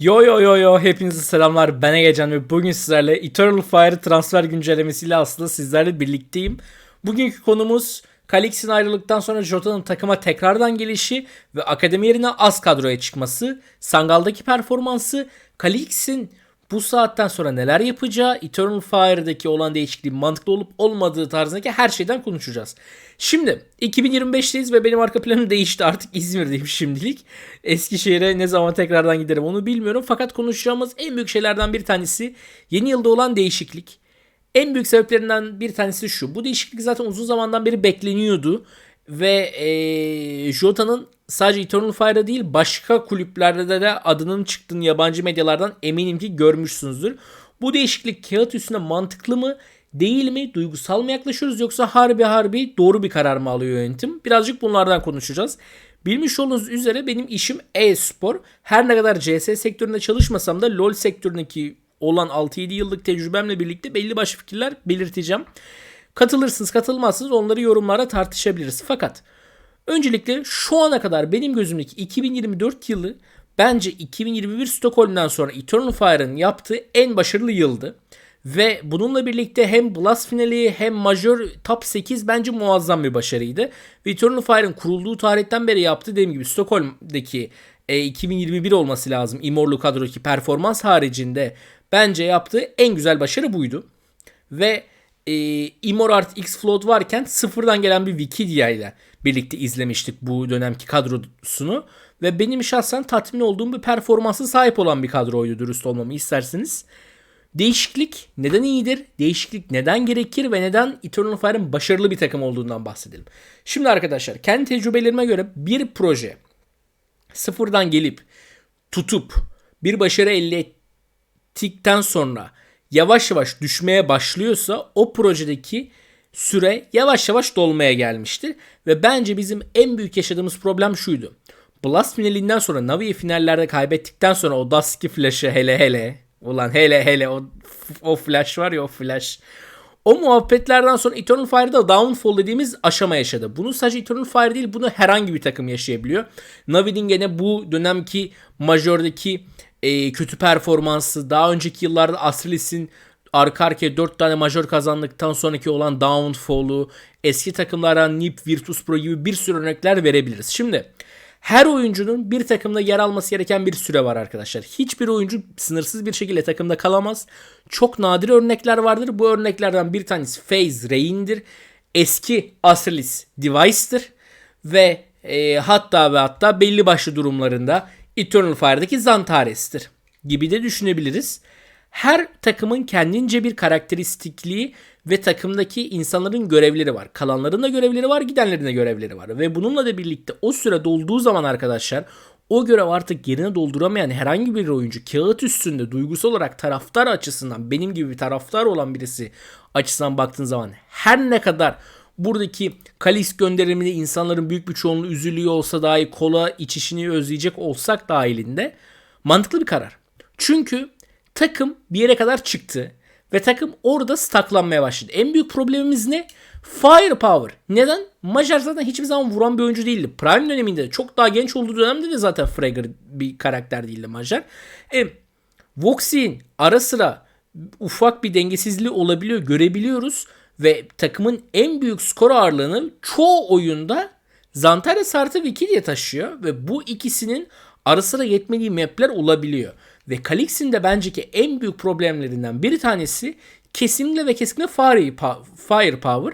Yo yo yo yo hepinize selamlar ben Egecan ve bugün sizlerle Eternal Fire transfer güncellemesiyle aslında sizlerle birlikteyim. Bugünkü konumuz Kalix'in ayrılıktan sonra Jota'nın takıma tekrardan gelişi ve akademi yerine az kadroya çıkması, Sangal'daki performansı, Kalix'in bu saatten sonra neler yapacağı, Eternal Fire'daki olan değişikliğin mantıklı olup olmadığı tarzındaki her şeyden konuşacağız. Şimdi 2025'teyiz ve benim arka planım değişti artık İzmir'deyim şimdilik. Eskişehir'e ne zaman tekrardan giderim onu bilmiyorum. Fakat konuşacağımız en büyük şeylerden bir tanesi yeni yılda olan değişiklik. En büyük sebeplerinden bir tanesi şu. Bu değişiklik zaten uzun zamandan beri bekleniyordu. Ve ee, Jota'nın sadece Eternal Fire'da değil başka kulüplerde de adının çıktığını yabancı medyalardan eminim ki görmüşsünüzdür. Bu değişiklik kağıt üstünde mantıklı mı değil mi? Duygusal mı yaklaşıyoruz yoksa harbi harbi doğru bir karar mı alıyor yönetim? Birazcık bunlardan konuşacağız. Bilmiş olduğunuz üzere benim işim e-spor. Her ne kadar CS sektöründe çalışmasam da LoL sektöründeki olan 6-7 yıllık tecrübemle birlikte belli başlı fikirler belirteceğim. Katılırsınız katılmazsınız onları yorumlara tartışabiliriz. Fakat öncelikle şu ana kadar benim gözümdeki 2024 yılı bence 2021 Stockholm'dan sonra Eternal Fire'ın yaptığı en başarılı yıldı. Ve bununla birlikte hem Blast finali hem Major Top 8 bence muazzam bir başarıydı. Ve Eternal Fire'ın kurulduğu tarihten beri yaptığı dediğim gibi Stockholm'daki e, 2021 olması lazım. Immortal kadrodaki performans haricinde bence yaptığı en güzel başarı buydu. Ve e, Immorart X Float varken sıfırdan gelen bir Wikidia ile birlikte izlemiştik bu dönemki kadrosunu. Ve benim şahsen tatmin olduğum bir performansı sahip olan bir kadroydu dürüst olmamı isterseniz. Değişiklik neden iyidir? Değişiklik neden gerekir ve neden Eternal Fire'ın başarılı bir takım olduğundan bahsedelim. Şimdi arkadaşlar kendi tecrübelerime göre bir proje sıfırdan gelip tutup bir başarı elde ettikten sonra yavaş yavaş düşmeye başlıyorsa o projedeki süre yavaş yavaş dolmaya gelmiştir. Ve bence bizim en büyük yaşadığımız problem şuydu. Blast finalinden sonra Navi'yi finallerde kaybettikten sonra o Dusky Flash'ı hele hele ulan hele hele o, o flash var ya o flash o muhabbetlerden sonra Eternal Fire'da downfall dediğimiz aşama yaşadı. Bunu sadece Eternal Fire değil bunu herhangi bir takım yaşayabiliyor. Navi'nin gene bu dönemki Major'daki e, kötü performansı daha önceki yıllarda Astrilis'in arka arkaya 4 tane major kazandıktan sonraki olan downfall'u eski takımlara Nip, Virtus Pro gibi bir sürü örnekler verebiliriz. Şimdi her oyuncunun bir takımda yer alması gereken bir süre var arkadaşlar. Hiçbir oyuncu sınırsız bir şekilde takımda kalamaz. Çok nadir örnekler vardır. Bu örneklerden bir tanesi FaZe Rein'dir. Eski Astralis Device'dır. Ve e, hatta ve hatta belli başlı durumlarında Eternal Fire'daki Zantares'tir gibi de düşünebiliriz. Her takımın kendince bir karakteristikliği ve takımdaki insanların görevleri var. Kalanların da görevleri var, gidenlerin de görevleri var. Ve bununla da birlikte o süre dolduğu zaman arkadaşlar o görev artık yerine dolduramayan herhangi bir oyuncu kağıt üstünde duygusal olarak taraftar açısından benim gibi bir taraftar olan birisi açısından baktığın zaman her ne kadar buradaki Kalis gönderiminde insanların büyük bir çoğunluğu üzülüyor olsa dahi kola içişini özleyecek olsak dahilinde mantıklı bir karar. Çünkü takım bir yere kadar çıktı ve takım orada staklanmaya başladı. En büyük problemimiz ne? Firepower. Neden? Macar zaten hiçbir zaman vuran bir oyuncu değildi. Prime döneminde çok daha genç olduğu dönemde de zaten Fragger bir karakter değildi Macar. E, Voxy'in ara sıra ufak bir dengesizliği olabiliyor görebiliyoruz. Ve takımın en büyük skor ağırlığını çoğu oyunda Zantares artı Wiki diye taşıyor. Ve bu ikisinin ara sıra yetmediği mapler olabiliyor. Ve Kalix'in de bence ki en büyük problemlerinden bir tanesi kesinlikle ve kesinlikle firepower.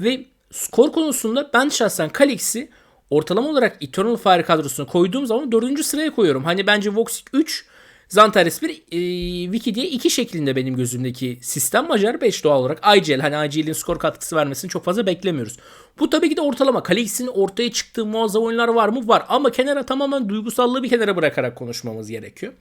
Ve skor konusunda ben şahsen Kalix'i ortalama olarak Eternal Fire kadrosuna koyduğum zaman dördüncü sıraya koyuyorum. Hani bence Vox 3 Zantares 1 e, Wiki diye iki şeklinde benim gözümdeki sistem. Macar 5 doğal olarak. IGL hani IGL'in skor katkısı vermesini çok fazla beklemiyoruz. Bu tabii ki de ortalama. Kalix'in ortaya çıktığı muazzam oyunlar var mı? Var. Ama kenara tamamen duygusallığı bir kenara bırakarak konuşmamız gerekiyor.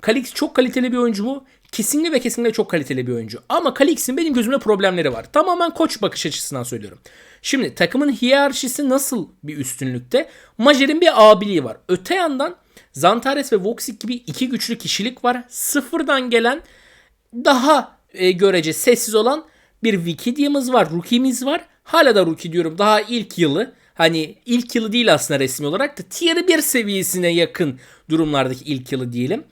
Kalix çok kaliteli bir oyuncu mu? Kesinlikle ve kesinlikle çok kaliteli bir oyuncu. Ama Kalix'in benim gözümde problemleri var. Tamamen koç bakış açısından söylüyorum. Şimdi takımın hiyerarşisi nasıl bir üstünlükte? Majer'in bir abiliği var. Öte yandan Zantares ve Voxic gibi iki güçlü kişilik var. Sıfırdan gelen daha e, görece sessiz olan bir Wikidia'mız var. Rookie'miz var. Hala da rookie diyorum. Daha ilk yılı. Hani ilk yılı değil aslında resmi olarak da tier 1 seviyesine yakın durumlardaki ilk yılı diyelim.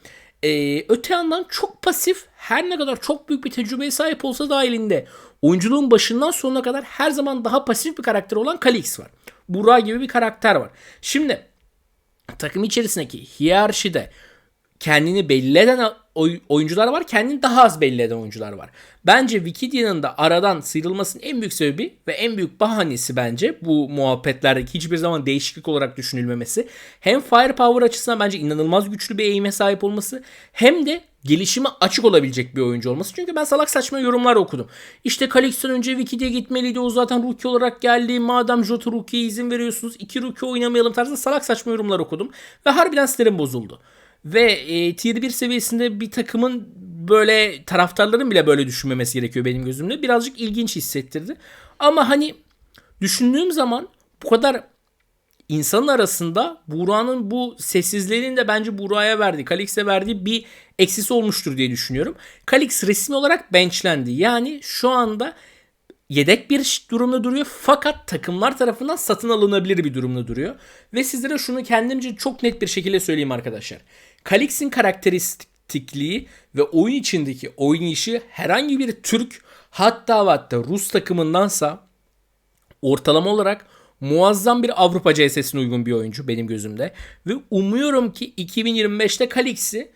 Ee, öte yandan çok pasif her ne kadar çok büyük bir tecrübeye sahip olsa dahilinde oyunculuğun başından sonuna kadar her zaman daha pasif bir karakter olan Kalix var. Burak gibi bir karakter var. Şimdi takım içerisindeki hiyerarşide kendini belli eden oy- oyuncular var, kendini daha az belli eden oyuncular var. Bence Wikidion'un da aradan sıyrılmasının en büyük sebebi ve en büyük bahanesi bence bu muhabbetlerdeki hiçbir zaman değişiklik olarak düşünülmemesi. Hem firepower açısından bence inanılmaz güçlü bir eğime sahip olması hem de gelişime açık olabilecek bir oyuncu olması. Çünkü ben salak saçma yorumlar okudum. İşte Calix'ten önce Wiki'de gitmeliydi. O zaten rookie olarak geldi. Madem Jota rookie'ye izin veriyorsunuz. iki rookie oynamayalım tarzında salak saçma yorumlar okudum. Ve harbiden sinirim bozuldu. Ve e, tier 1 seviyesinde bir takımın böyle taraftarların bile böyle düşünmemesi gerekiyor benim gözümde. Birazcık ilginç hissettirdi. Ama hani düşündüğüm zaman bu kadar insanın arasında Buğra'nın bu sessizliğinin de bence Buğra'ya verdiği, Kalix'e verdiği bir eksisi olmuştur diye düşünüyorum. Kalix resmi olarak benchlendi. Yani şu anda yedek bir durumda duruyor fakat takımlar tarafından satın alınabilir bir durumda duruyor. Ve sizlere şunu kendimce çok net bir şekilde söyleyeyim arkadaşlar. Kalix'in karakteristikliği ve oyun içindeki oynayışı herhangi bir Türk hatta ve hatta Rus takımındansa ortalama olarak muazzam bir Avrupa CS'sine uygun bir oyuncu benim gözümde. Ve umuyorum ki 2025'te Kalix'i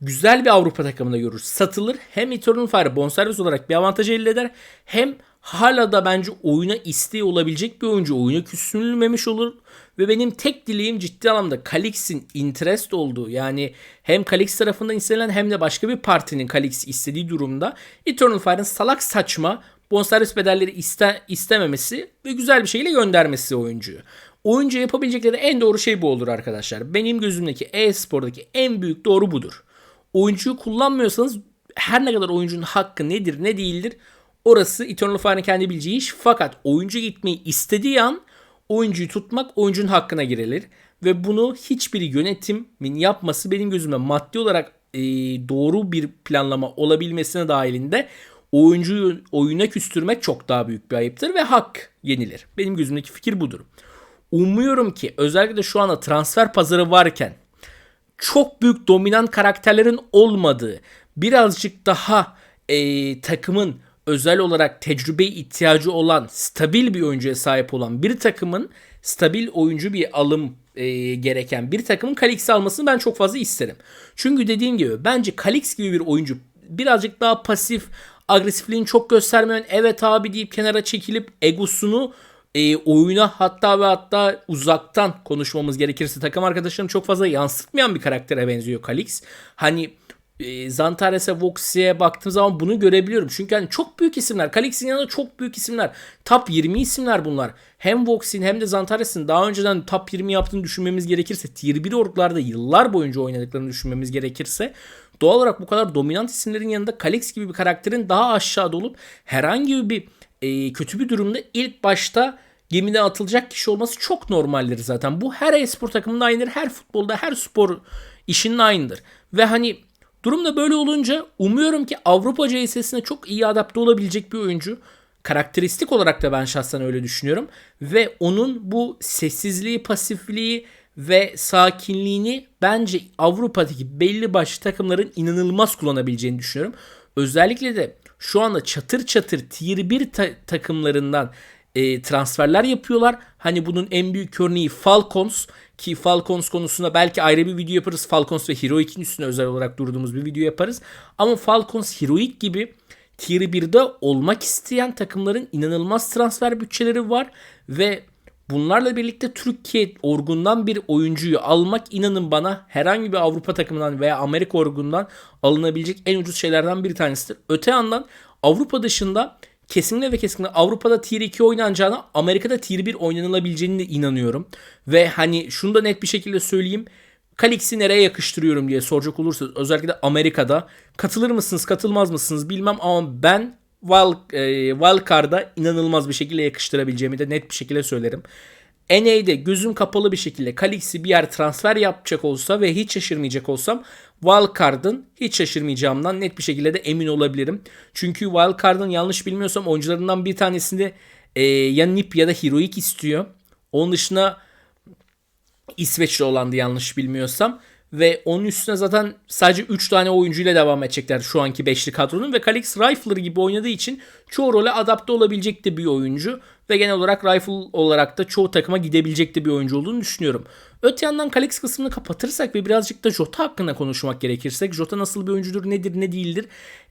güzel bir Avrupa takımında görürüz. Satılır hem Eternal Fire bonservis olarak bir avantaj elde eder hem hala da bence oyuna isteği olabilecek bir oyuncu. Oyuna küsülmemiş olur. Ve benim tek dileğim ciddi anlamda Kalix'in interest olduğu yani hem Kalix tarafından istenilen hem de başka bir partinin Kalix istediği durumda Eternal Fire'ın salak saçma bonservis bedelleri iste, istememesi ve güzel bir şekilde göndermesi oyuncuyu. Oyuncu yapabilecekleri en doğru şey bu olur arkadaşlar. Benim gözümdeki e-spordaki en büyük doğru budur. Oyuncuyu kullanmıyorsanız her ne kadar oyuncunun hakkı nedir ne değildir orası Eternal Fire'ın kendi bileceği iş. Fakat oyuncu gitmeyi istediği an oyuncuyu tutmak oyuncunun hakkına girilir. Ve bunu hiçbir yönetimin yapması benim gözümde maddi olarak e, doğru bir planlama olabilmesine dahilinde oyuncuyu oyuna küstürmek çok daha büyük bir ayıptır ve hak yenilir. Benim gözümdeki fikir budur. Umuyorum ki özellikle şu anda transfer pazarı varken çok büyük dominant karakterlerin olmadığı birazcık daha e, takımın özel olarak tecrübe ihtiyacı olan stabil bir oyuncuya sahip olan bir takımın stabil oyuncu bir alım e, gereken bir takımın Kalix'i almasını ben çok fazla isterim. Çünkü dediğim gibi bence Kalix gibi bir oyuncu birazcık daha pasif agresifliğini çok göstermeyen evet abi deyip kenara çekilip egosunu e, oyuna hatta ve hatta uzaktan konuşmamız gerekirse takım arkadaşlarını çok fazla yansıtmayan bir karaktere benziyor Kalix. Hani Zantares'e, Voxi'ye baktığım zaman bunu görebiliyorum. Çünkü hani çok büyük isimler. Kalix'in yanında çok büyük isimler. Top 20 isimler bunlar. Hem Voxi'nin hem de Zantares'in daha önceden top 20 yaptığını düşünmemiz gerekirse, tier 1 orklarda yıllar boyunca oynadıklarını düşünmemiz gerekirse doğal olarak bu kadar dominant isimlerin yanında Kalix gibi bir karakterin daha aşağıda olup herhangi bir e, kötü bir durumda ilk başta gemiden atılacak kişi olması çok normaldir zaten. Bu her e-spor takımında aynıdır. Her futbolda, her spor işinin aynıdır. Ve hani durum da böyle olunca umuyorum ki Avrupa CS'sine çok iyi adapte olabilecek bir oyuncu. Karakteristik olarak da ben şahsen öyle düşünüyorum. Ve onun bu sessizliği, pasifliği ve sakinliğini bence Avrupa'daki belli başlı takımların inanılmaz kullanabileceğini düşünüyorum. Özellikle de şu anda çatır çatır tier 1 ta- takımlarından e, transferler yapıyorlar. Hani bunun en büyük örneği Falcons ki Falcons konusunda belki ayrı bir video yaparız. Falcons ve Heroic'in üstüne özel olarak durduğumuz bir video yaparız. Ama Falcons Heroic gibi Tier 1'de olmak isteyen takımların inanılmaz transfer bütçeleri var ve bunlarla birlikte Türkiye orgundan bir oyuncuyu almak inanın bana herhangi bir Avrupa takımından veya Amerika orgundan alınabilecek en ucuz şeylerden bir tanesidir. Öte yandan Avrupa dışında kesinlikle ve kesinlikle Avrupa'da Tier 2 oynanacağına Amerika'da Tier 1 oynanılabileceğine inanıyorum. Ve hani şunu da net bir şekilde söyleyeyim. Kalix'i nereye yakıştırıyorum diye soracak olursanız özellikle de Amerika'da katılır mısınız katılmaz mısınız bilmem ama ben Wild, e, inanılmaz bir şekilde yakıştırabileceğimi de net bir şekilde söylerim. NA'de gözüm kapalı bir şekilde Kalix'i bir yer transfer yapacak olsa ve hiç şaşırmayacak olsam Wildcard'ın hiç şaşırmayacağımdan net bir şekilde de emin olabilirim. Çünkü Wildcard'ın yanlış bilmiyorsam oyuncularından bir tanesinde e, ya Nip ya da Heroic istiyor. Onun dışında İsveçli olandı yanlış bilmiyorsam. Ve onun üstüne zaten sadece 3 tane oyuncuyla devam edecekler şu anki beşli kadronun. Ve Kalix Rifler gibi oynadığı için çoğu role adapte olabilecek de bir oyuncu. Ve genel olarak Rifle olarak da çoğu takıma gidebilecek de bir oyuncu olduğunu düşünüyorum. Öte yandan Kalix kısmını kapatırsak ve birazcık da Jota hakkında konuşmak gerekirsek. Jota nasıl bir oyuncudur, nedir, ne değildir?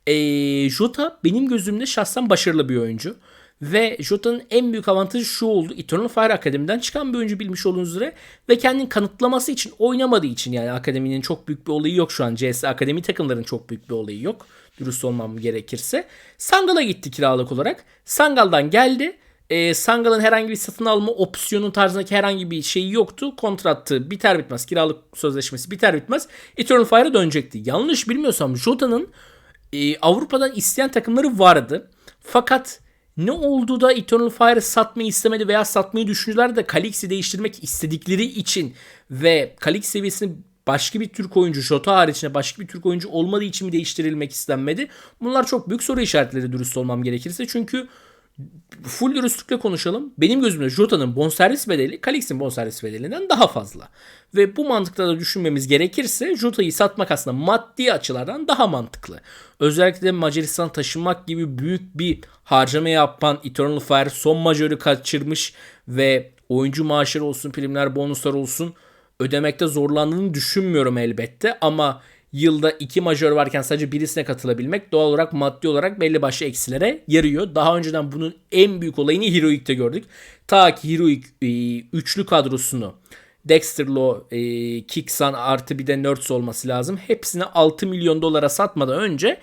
Ee, Jota benim gözümde şahsen başarılı bir oyuncu. Ve Jota'nın en büyük avantajı şu oldu. Eternal Fire Akademi'den çıkan bir oyuncu bilmiş olduğunuz üzere. Ve kendini kanıtlaması için oynamadığı için yani akademinin çok büyük bir olayı yok şu an. CS Akademi takımların çok büyük bir olayı yok. Dürüst olmam gerekirse. Sangal'a gitti kiralık olarak. Sangal'dan geldi. E, Sangal'ın herhangi bir satın alma opsiyonu tarzındaki herhangi bir şeyi yoktu. Kontrattı biter bitmez. Kiralık sözleşmesi biter bitmez. Eternal Fire'a dönecekti. Yanlış bilmiyorsam Jota'nın e, Avrupa'dan isteyen takımları vardı. Fakat ne oldu da Eternal Fire'ı satmayı istemedi veya satmayı düşündüler de Kalix'i değiştirmek istedikleri için ve Kalix seviyesini başka bir Türk oyuncu Jota haricinde başka bir Türk oyuncu olmadığı için mi değiştirilmek istenmedi? Bunlar çok büyük soru işaretleri dürüst olmam gerekirse. Çünkü full dürüstlükle konuşalım. Benim gözümde Jota'nın bonservis bedeli Kalix'in bonservis bedelinden daha fazla. Ve bu mantıkla da düşünmemiz gerekirse Jota'yı satmak aslında maddi açılardan daha mantıklı. Özellikle Macaristan taşınmak gibi büyük bir harcama yapan Eternal Fire son majörü kaçırmış ve oyuncu maaşları olsun, primler, bonuslar olsun ödemekte zorlandığını düşünmüyorum elbette ama yılda iki majör varken sadece birisine katılabilmek doğal olarak maddi olarak belli başlı eksilere yarıyor. Daha önceden bunun en büyük olayını Heroic'te gördük. Ta ki Heroic e, üçlü kadrosunu Dexter Law, e, artı bir de Nerds olması lazım. Hepsini 6 milyon dolara satmadan önce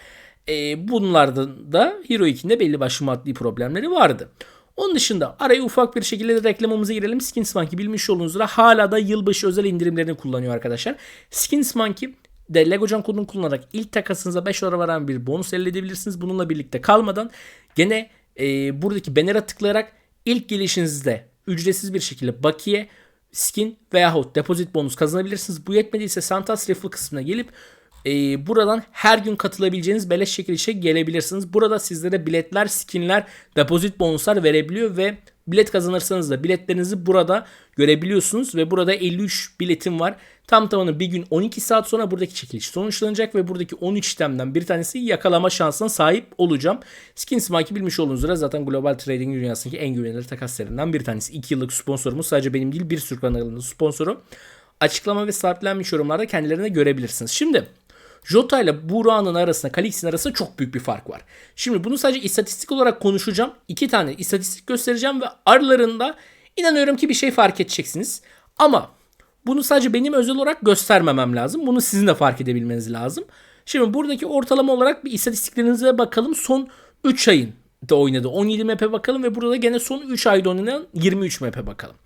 e, bunlardan da Heroic'in de belli başlı maddi problemleri vardı. Onun dışında araya ufak bir şekilde de reklamımıza girelim. Skins Monkey bilmiş olduğunuz üzere hala da yılbaşı özel indirimlerini kullanıyor arkadaşlar. Skins Monkey de Legocan kodunu kullanarak ilk takasınıza 5 dolar varan bir bonus elde edebilirsiniz. Bununla birlikte kalmadan gene e, buradaki banner'a tıklayarak ilk gelişinizde ücretsiz bir şekilde bakiye, skin veyahut depozit bonus kazanabilirsiniz. Bu yetmediyse Santas Raffle kısmına gelip e, buradan her gün katılabileceğiniz beleş çekilişe gelebilirsiniz. Burada sizlere biletler, skinler, depozit bonuslar verebiliyor ve bilet kazanırsanız da biletlerinizi burada görebiliyorsunuz ve burada 53 biletim var. Tam tamamı bir gün 12 saat sonra buradaki çekiliş sonuçlanacak ve buradaki 13 işlemden bir tanesi yakalama şansına sahip olacağım. Skins Monkey bilmiş olduğunuz üzere zaten global trading dünyasındaki en güvenilir takaslarından bir tanesi. 2 yıllık sponsorumuz sadece benim değil bir sürü kanalının sponsoru. Açıklama ve sabitlenmiş yorumlarda kendilerine görebilirsiniz. Şimdi Jota ile Burak'ın arasında, Kalix'in arasında çok büyük bir fark var. Şimdi bunu sadece istatistik olarak konuşacağım. İki tane istatistik göstereceğim ve aralarında inanıyorum ki bir şey fark edeceksiniz. Ama bunu sadece benim özel olarak göstermemem lazım. Bunu sizin de fark edebilmeniz lazım. Şimdi buradaki ortalama olarak bir istatistiklerinize bakalım. Son 3 ayın da oynadı. 17 map'e bakalım ve burada gene son 3 ayda oynanan 23 map'e bakalım.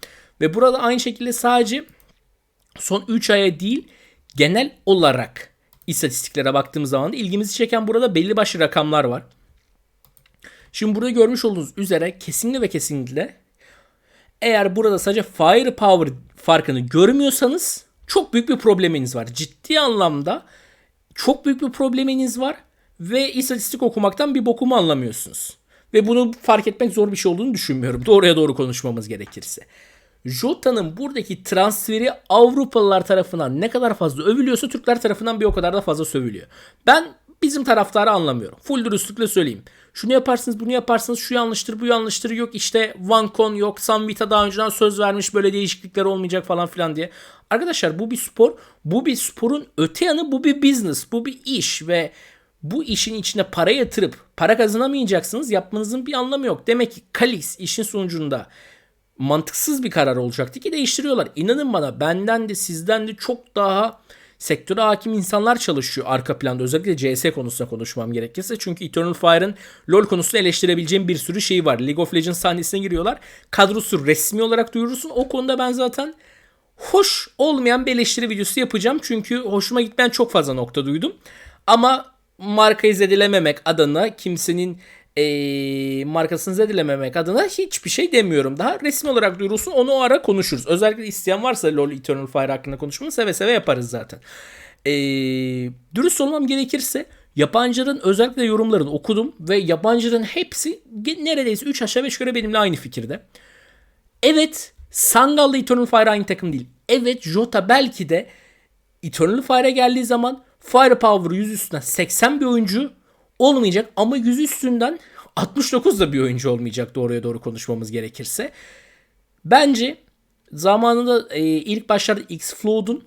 Ve burada aynı şekilde sadece son 3 aya değil genel olarak istatistiklere baktığımız zaman da ilgimizi çeken burada belli başlı rakamlar var. Şimdi burada görmüş olduğunuz üzere kesinlikle ve kesinlikle eğer burada sadece firepower farkını görmüyorsanız çok büyük bir probleminiz var. Ciddi anlamda çok büyük bir probleminiz var ve istatistik okumaktan bir bokumu anlamıyorsunuz. Ve bunu fark etmek zor bir şey olduğunu düşünmüyorum. Doğruya doğru konuşmamız gerekirse. Jota'nın buradaki transferi Avrupalılar tarafından ne kadar fazla övülüyorsa Türkler tarafından bir o kadar da fazla sövülüyor. Ben bizim taraftarı anlamıyorum. Full dürüstlükle söyleyeyim. Şunu yaparsınız bunu yaparsınız şu yanlıştır bu yanlıştır yok işte Vancon yok Sanvita daha önceden söz vermiş böyle değişiklikler olmayacak falan filan diye. Arkadaşlar bu bir spor. Bu bir sporun öte yanı bu bir business. Bu bir iş ve bu işin içine para yatırıp para kazanamayacaksınız yapmanızın bir anlamı yok. Demek ki Kalix işin sonucunda mantıksız bir karar olacaktı ki değiştiriyorlar. İnanın bana benden de sizden de çok daha sektöre hakim insanlar çalışıyor arka planda. Özellikle CS konusunda konuşmam gerekirse. Çünkü Eternal Fire'ın LoL konusunda eleştirebileceğim bir sürü şey var. League of Legends sahnesine giriyorlar. Kadrosu resmi olarak duyurursun. O konuda ben zaten hoş olmayan bir eleştiri videosu yapacağım. Çünkü hoşuma gitmeyen çok fazla nokta duydum. Ama markayı zedelememek adına kimsenin e, markasını zedelememek adına hiçbir şey demiyorum daha. Resmi olarak duyurulsun onu o ara konuşuruz. Özellikle isteyen varsa LoL Eternal Fire hakkında konuşmanı seve seve yaparız zaten. E, dürüst olmam gerekirse yabancıların özellikle yorumlarını okudum ve yabancıların hepsi neredeyse 3 aşağı 5 yukarı benimle aynı fikirde. Evet Sangal'la Eternal Fire aynı takım değil. Evet Jota belki de Eternal Fire'a geldiği zaman Firepower 100 üstünden 80 bir oyuncu olmayacak ama 100 üstünden 69 da bir oyuncu olmayacak doğruya doğru konuşmamız gerekirse. Bence zamanında e, ilk başlarda X-Float'un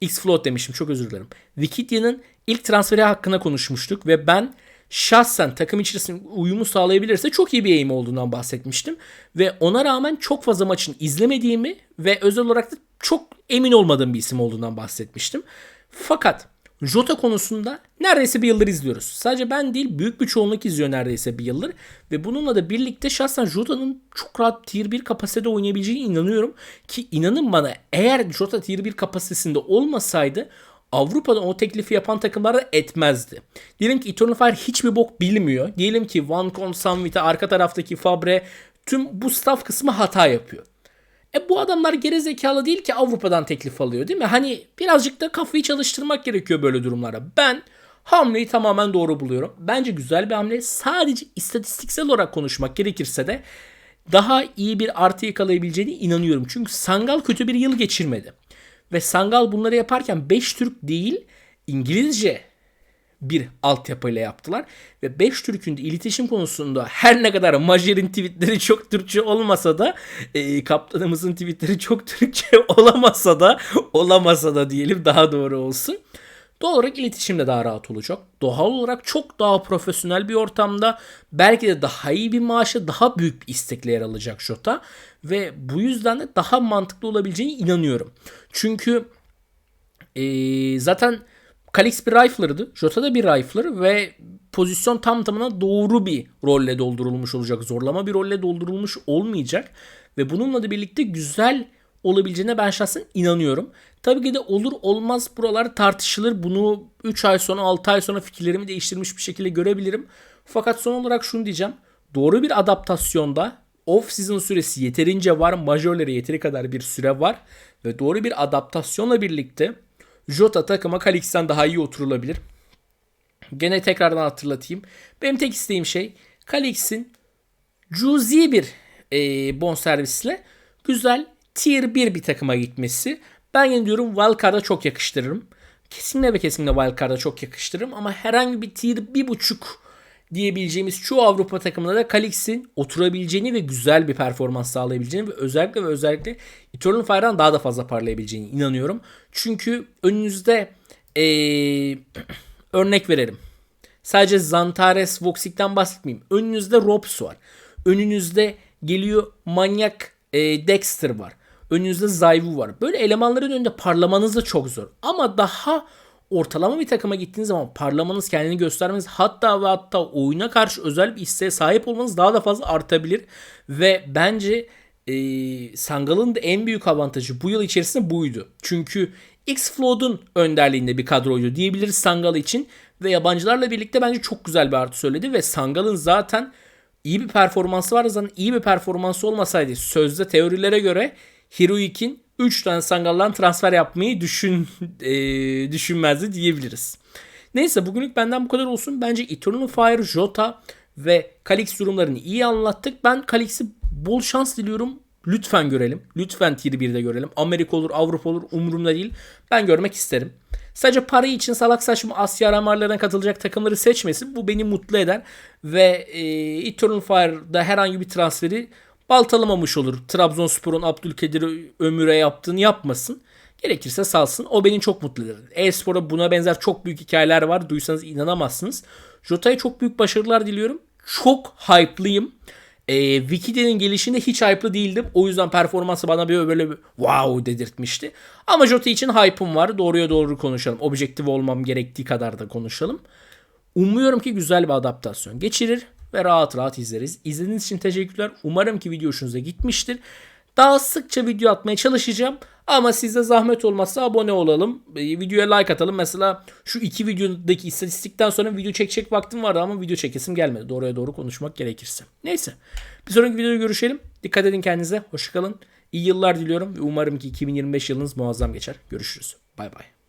X-Float demişim çok özür dilerim. Wikidion'ın ilk transferi hakkında konuşmuştuk ve ben şahsen takım içerisinde uyumu sağlayabilirse çok iyi bir aim olduğundan bahsetmiştim. Ve ona rağmen çok fazla maçını izlemediğimi ve özel olarak da çok emin olmadığım bir isim olduğundan bahsetmiştim. Fakat Jota konusunda neredeyse bir yıldır izliyoruz. Sadece ben değil büyük bir çoğunluk izliyor neredeyse bir yıldır. Ve bununla da birlikte şahsen Jota'nın çok rahat tier 1 kapasitede oynayabileceğine inanıyorum. Ki inanın bana eğer Jota tier 1 kapasitesinde olmasaydı Avrupa'da o teklifi yapan takımlar da etmezdi. Diyelim ki Eternal Fire hiçbir bok bilmiyor. Diyelim ki Vancom, Samvita, arka taraftaki Fabre tüm bu staff kısmı hata yapıyor. E bu adamlar geri zekalı değil ki Avrupa'dan teklif alıyor değil mi? Hani birazcık da kafayı çalıştırmak gerekiyor böyle durumlarda. Ben hamleyi tamamen doğru buluyorum. Bence güzel bir hamle. Sadece istatistiksel olarak konuşmak gerekirse de daha iyi bir artı yakalayabileceğine inanıyorum. Çünkü Sangal kötü bir yıl geçirmedi. Ve Sangal bunları yaparken 5 Türk değil İngilizce bir altyapıyla yaptılar. Ve 5 Türk'ün de iletişim konusunda her ne kadar Majer'in tweetleri çok Türkçe olmasa da e, kaptanımızın tweetleri çok Türkçe olamasa da olamasa da diyelim daha doğru olsun. Doğal olarak iletişim de daha rahat olacak. Doğal olarak çok daha profesyonel bir ortamda belki de daha iyi bir maaşa daha büyük bir istekle yer alacak Jota. Ve bu yüzden de daha mantıklı olabileceğine inanıyorum. Çünkü ee, zaten Kalix bir rifler'dı. Jota da bir rifler ve pozisyon tam tamına doğru bir rolle doldurulmuş olacak. Zorlama bir rolle doldurulmuş olmayacak. Ve bununla da birlikte güzel olabileceğine ben şahsen inanıyorum. Tabii ki de olur olmaz buralar tartışılır. Bunu 3 ay sonra 6 ay sonra fikirlerimi değiştirmiş bir şekilde görebilirim. Fakat son olarak şunu diyeceğim. Doğru bir adaptasyonda off season süresi yeterince var. Majörlere yeteri kadar bir süre var. Ve doğru bir adaptasyonla birlikte Jota takıma Kalix'ten daha iyi oturulabilir. Gene tekrardan hatırlatayım. Benim tek isteğim şey Kalix'in cüzi bir e, bonservisle güzel tier 1 bir takıma gitmesi. Ben yine diyorum Wildcard'a çok yakıştırırım. Kesinlikle ve kesinlikle Wildcard'a çok yakıştırırım ama herhangi bir tier 1.5 diyebileceğimiz çoğu Avrupa takımında da Kalix'in oturabileceğini ve güzel bir performans sağlayabileceğini ve özellikle ve özellikle Eternal Fire'dan daha da fazla parlayabileceğini inanıyorum. Çünkü önünüzde ee, örnek verelim. Sadece Zantares, Voxic'ten bahsetmeyeyim. Önünüzde Robs var. Önünüzde geliyor manyak e, Dexter var. Önünüzde Zayvu var. Böyle elemanların önünde parlamanız da çok zor. Ama daha ortalama bir takıma gittiğiniz zaman parlamanız kendini göstermeniz hatta ve hatta oyuna karşı özel bir isteğe sahip olmanız daha da fazla artabilir. Ve bence e, Sangal'ın da en büyük avantajı bu yıl içerisinde buydu. Çünkü X-Flood'un önderliğinde bir kadroydu diyebiliriz Sangal için. Ve yabancılarla birlikte bence çok güzel bir artı söyledi. Ve Sangal'ın zaten iyi bir performansı var. Zaten iyi bir performansı olmasaydı sözde teorilere göre Heroic'in 3 tane Sangal'dan transfer yapmayı düşün e, düşünmezdi diyebiliriz. Neyse bugünlük benden bu kadar olsun. Bence Eternal Fire, Jota ve Kalix durumlarını iyi anlattık. Ben Kalix'i bol şans diliyorum. Lütfen görelim. Lütfen tier 1'de görelim. Amerika olur, Avrupa olur umurumda değil. Ben görmek isterim. Sadece para için salak saçma Asya aramarlarına katılacak takımları seçmesin. Bu beni mutlu eder. Ve e, Eternal Fire'da herhangi bir transferi baltalamamış olur. Trabzonspor'un Abdülkadir Ömür'e yaptığını yapmasın. Gerekirse salsın. O beni çok mutlu eder. E-Spor'a buna benzer çok büyük hikayeler var. Duysanız inanamazsınız. Jota'ya çok büyük başarılar diliyorum. Çok hype'lıyım. E, Wikida'nın gelişinde hiç hype'lı değildim. O yüzden performansı bana böyle, böyle bir wow dedirtmişti. Ama Jota için hype'ım var. Doğruya doğru konuşalım. Objektif olmam gerektiği kadar da konuşalım. Umuyorum ki güzel bir adaptasyon geçirir ve rahat rahat izleriz. İzlediğiniz için teşekkürler. Umarım ki video hoşunuza gitmiştir. Daha sıkça video atmaya çalışacağım. Ama size zahmet olmazsa abone olalım. E, videoya like atalım. Mesela şu iki videodaki istatistikten sonra video çekecek vaktim vardı ama video çekesim gelmedi. Doğruya doğru konuşmak gerekirse. Neyse. Bir sonraki videoda görüşelim. Dikkat edin kendinize. Hoşçakalın. İyi yıllar diliyorum ve umarım ki 2025 yılınız muazzam geçer. Görüşürüz. Bay bay.